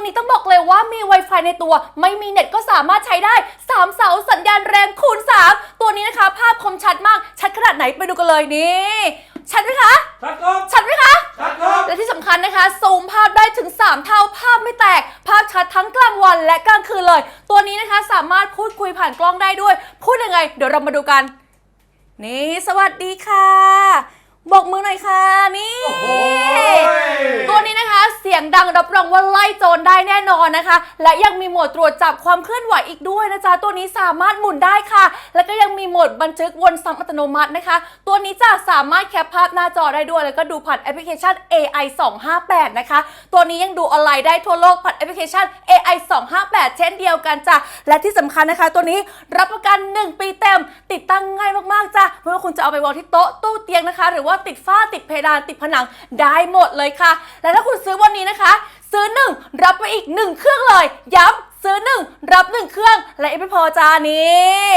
ายในตัว ไม่มีเน็ตก็สามารถใช้ได้ 3 เสาสัญญาณแรงคูณ 3 ตัวนี้นะคะ ภาพคมชัดมาก ชัดขนาดไหนไปดูกันเลยนี่ชัดไหมคะ ชัดครับชัดไหมคะชัดครับและที่สำคัญนะคะซูมภาพได้ถึง 3 เท่าภาพไม่แตก ภาพชัดทั้งกลางวันและกลางคืนเลย ตัวนี้นะคะสามารถพูดคุยผ่านกล้องได้ด้วย พูดยังไง เดี๋ยวเรามาดูกัน นี่สวัสดีค่ะ บอกมือหน่อยค่ะ นี่โอ้โหตัวนี้นะคะเสียงดังรับรองว่าไล่โจรได้แน่นอนนะคะ และยังมีโหมดตรวจจับความเคลื่อนไหวอีกด้วยนะจ๊ะตัวนี้สามารถหมุนได้ค่ะ แล้วก็ยังมีโหมดบันทึกวนซ้ำอัตโนมัตินะคะ ตัวนี้จะสามารถแคปภาพหน้าจอได้ด้วยแล้วก็ดูผ่านแอปพลิเคชัน AI 258นะคะตัวนี้ยังดูออนไลน์ได้ทั่วโลกผ่านแอปพลิเคชัน AI 258 เช่นเดียวกันจ้ะและที่สำคัญนะคะ ตัวนี้รับประกัน 1 ปีเต็ม ติดตั้งง่ายมากๆจ้ะไม่ว่าคุณจะเอาไปวางที่โต๊ะตู้เตียงนะคะ หรือว่าติดฝ้าติดเพดานติดผนังได้หมดเลยค่ะ และถ้าคุณซื้อวันนี้นะคะ ซื้อ 1 รับไปอีก 1 เครื่องเลย ย้ำซื้อ 1 รับ 1 เครื่อง และยังไม่พอจานี่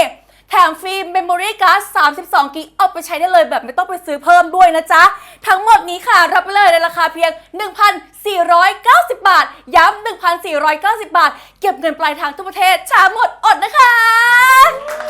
แถมฟรีเมมโมรี่การ์ด32 กิกเอาไปใช้ได้เลยแบบไม่ต้องไปซื้อเพิ่มด้วยนะจ๊ะ ทั้งหมดนี้ค่ะ รับไปเลยในราคาเพียง 1,490 บาท ย้ำ 1,490 บาท เก็บเงินปลายทางทั่วประเทศช้าหมดอดนะคะ